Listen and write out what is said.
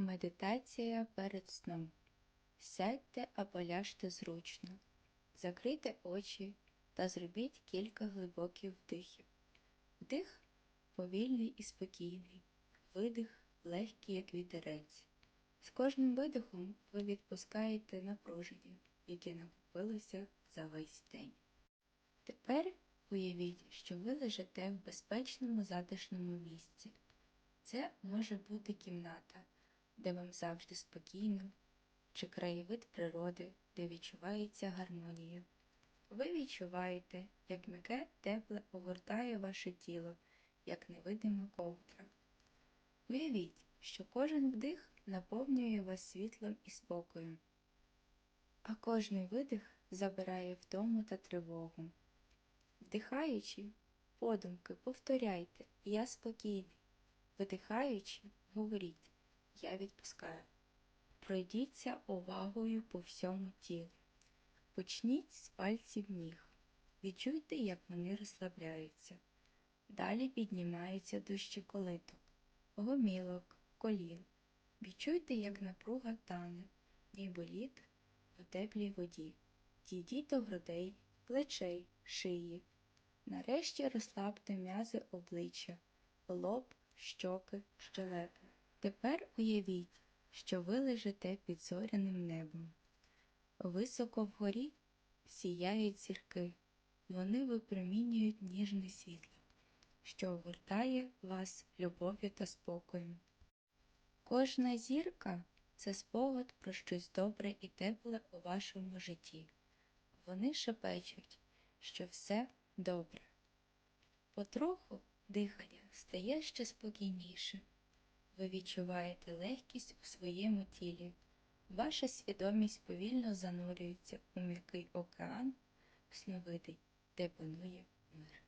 Медитація перед сном. Сядьте або ляжте зручно, закрийте очі та зробіть кілька глибоких вдихів. Вдих повільний і спокійний, видих легкий, як вітерець. З кожним видихом ви відпускаєте напруження, яке накопилося за весь день. Тепер уявіть, що ви лежите в безпечному затишному місці. Це може бути кімната, де вам завжди спокійно, чи краєвид природи, де відчувається гармонія. Ви відчуваєте, як м'яке тепле огортає ваше тіло, як невидима ковдра. Уявіть, що кожен вдих наповнює вас світлом і спокоєм, а кожний видих забирає втому та тривогу. Вдихаючи, подумки повторяйте Я спокійний. Видихаючи, говоріть Я відпускаю. Пройдіться увагою по всьому тілу. Почніть з пальців ніг. Відчуйте, як вони розслабляються. Далі піднімаються до щиколиток, гомілок, колін. Відчуйте, як напруга тане, ніби лід у теплій воді. Дійдіть до грудей, плечей, шиї. Нарешті розслабте м'язи обличчя, лоб, щоки, щелепи. Тепер уявіть, що ви лежите під зоряним небом. Високо вгорі сіяють зірки, вони випромінюють ніжне світло, що огортає вас любов'ю та спокоєм. Кожна зірка це спогад про щось добре і тепле у вашому житті. Вони шепечуть, що все добре. Потроху дихання стає ще спокійніше. Ви відчуваєте легкість у своєму тілі. Ваша свідомість повільно занурюється у м'який океан, сновидий, де панує мир.